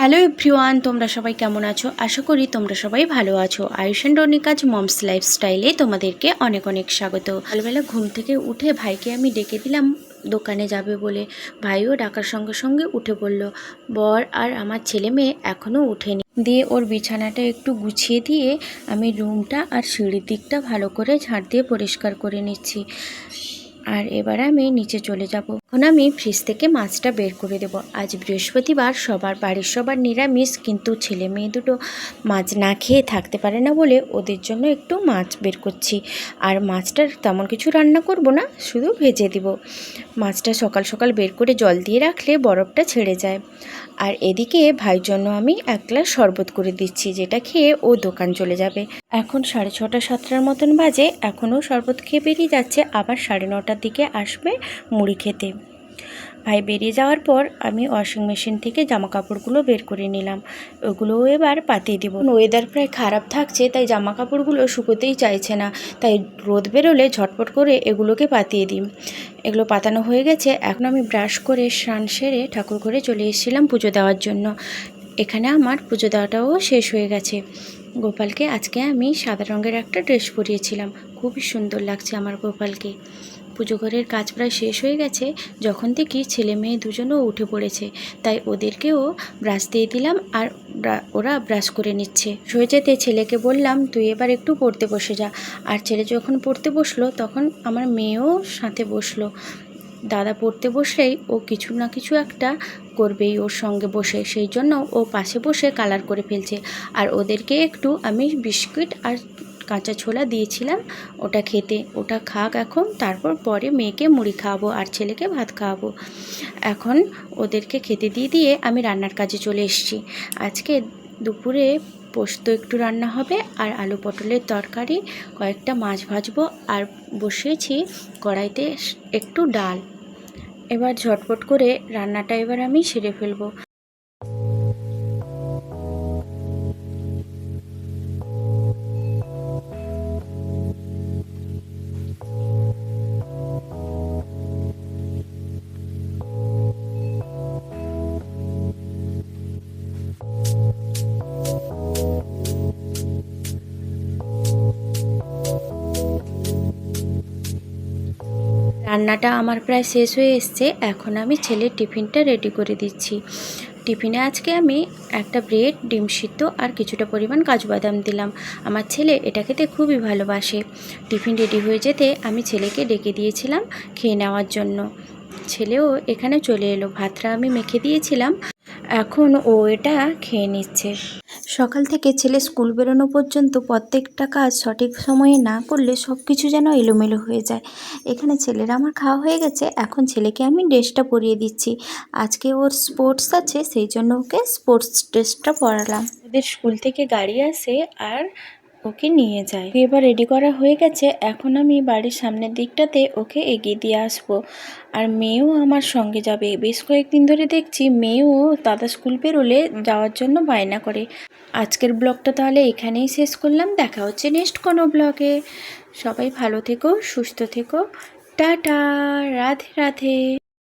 Hello everyone, তোমরা সবাই কেমন আছো? আশা করি তোমরা সবাই ভালো আছো। আয়ুষ আয়ুষান রনিকাজ মমস লাইফস্টাইলে তোমাদেরকে অনেক অনেক স্বাগত। সকালবেলা ঘুম থেকে উঠে ভাইকে আমি ডেকে দিলাম, দোকানে যাবে বলে। ভাইও ডাকার সঙ্গে সঙ্গে উঠে পড়ল। বর আর আমার ছেলে মেয়ে এখনও উঠেনি দিয়ে ওর বিছানাটা একটু গুছিয়ে দিয়ে আমি রুমটা আর সিঁড়ির দিকটা ভালো করে ঝাড় দিয়ে পরিষ্কার করে নিচ্ছি। আর এবার আমি নিচে চলে যাব। এখন আমি ফ্রিজ থেকে মাছটা বের করে দেব। আজ বৃহস্পতিবার, সবার বাড়ির সবার নিরামিষ, কিন্তু ছেলে মেয়ে দুটো মাছ না খেয়ে থাকতে পারে না বলে ওদের জন্য একটু মাছ বের করছি। আর মাছটার তেমন কিছু রান্না করব না, শুধু ভেজে দিব। মাছটা সকাল সকাল বের করে জল দিয়ে রাখলে বরফটা ছেড়ে যায়। আর এদিকে ভাইয়ের জন্য আমি এক গ্লাস শরবত করে দিচ্ছি, যেটা খেয়ে ও দোকান চলে যাবে। এখন সাড়ে ছটা সাতটার মতন বাজে, এখনও শরবত খেয়ে বেরিয়ে যাচ্ছে, আবার সাড়ে নটার দিকে আসবে মুড়ি খেতে। ভাই বেরিয়ে যাওয়ার পর আমি ওয়াশিং মেশিন থেকে জামা কাপড়গুলো বের করে নিলাম। ওগুলোও এবার পাতিয়ে দেবো। ওয়েদার প্রায় খারাপ থাকছে, তাই জামা কাপড়গুলো শুকোতেই চাইছে না। তাই রোদ বেরোলে ঝটপট করে এগুলোকে পাতিয়ে দিই। এগুলো পাতানো হয়ে গেছে। এখন আমি ব্রাশ করে স্নান সেরে ঠাকুর ঘরে চলে এসেছিলাম পুজো দেওয়ার জন্য। এখানে আমার পুজো দেওয়াটাও শেষ হয়ে গেছে। গোপালকে আজকে আমি সাদা রঙের একটা ড্রেস পরিয়েছিলাম। খুবই সুন্দর লাগছে আমার গোপালকে। পুজো ঘরের কাজ প্রায় শেষ হয়ে গেছে, যখন থেকে ছেলে মেয়ে দুজনও উঠে পড়েছে। তাই ওদেরকেও ব্রাশ দিয়ে দিলাম আর ওরা ব্রাশ করে নিচ্ছে। হয়ে যেতে ছেলেকে বললাম, তুই এবার একটু পড়তে বসে যা। আর ছেলে যখন পড়তে বসল, তখন আমার মেয়েও সাথে বসল। দাদা পড়তে বসলেই ও কিছু না কিছু একটা করবেই ওর সঙ্গে বসে। সেই জন্য ও পাশে বসে কালার করে ফেলছে। আর ওদেরকে একটু আমি বিস্কুট আর কাঁচা ছোলা দিয়েছিলাম, ওটা খেতে। ওটা খাক এখন, তারপর পরে মেয়েকে মুড়ি খাওয়াবো আর ছেলেকে ভাত খাওয়াবো। এখন ওদেরকে খেতে দিয়ে দিয়ে আমি রান্নার কাজে চলে এসেছি। আজকে দুপুরে পোস্ত একটু রান্না হবে আর আলু পটলের তরকারি, কয়েকটা মাছ ভাজবো আর বসিয়েছি কড়াইতে একটু ডাল। এবার ঝটপট করে রান্নাটা এবার আমি সেরে ফেলব। রান্নাটা আমার প্রায় শেষ হয়ে এসছে, এখন আমি ছেলের টিফিনটা রেডি করে দিচ্ছি। টিফিনে আজকে আমি একটা ব্রেড ডিম সিদ্ধ আর কিছুটা পরিমাণ কাজু বাদাম দিলাম। আমার ছেলে এটা খেতে খুবই ভালোবাসে। টিফিন রেডি হয়ে যেতে আমি ছেলেকে ডেকে দিয়েছিলাম খেয়ে নেওয়ার জন্য। ছেলেও এখানে চলে এলো। ভাতটা আমি মেখে দিয়েছিলাম। এখন ও এটা খেয়ে নিচ্ছে। সকাল থেকে ছেলে স্কুল বেরোনো পর্যন্ত প্রত্যেকটা কাজ সঠিক সময়ে না করলে সব কিছু যেন এলোমেলো হয়ে যায়। এখানে ছেলের আমার খাওয়া হয়ে গেছে, এখন ছেলেকে আমি ড্রেসটা পরিয়ে দিচ্ছি। আজকে ওর স্পোর্টস আছে, সেই জন্য ওকে স্পোর্টস ড্রেসটা পরালাম। ওদের স্কুল থেকে গাড়ি আসে আর ওকে নিয়ে যায়। এবার রেডি করা হয়ে গেছে, এখন আমি বাড়ির সামনের দিকটাতে ওকে এগিয়ে দিয়ে আসব। আর মেয়েও আমার সঙ্গে যাবে। বেশ কয়েকদিন ধরে দেখছি মেয়েও দাদা স্কুল বেরোলে যাওয়ার জন্য বায়না করে। আজকের ব্লগটা তাহলে এখানেই শেষ করলাম। দেখা হচ্ছে নেক্সট কোনো ব্লগে। সবাই ভালো থেকো, সুস্থ থেকো। টাটা, রাধে রাধে।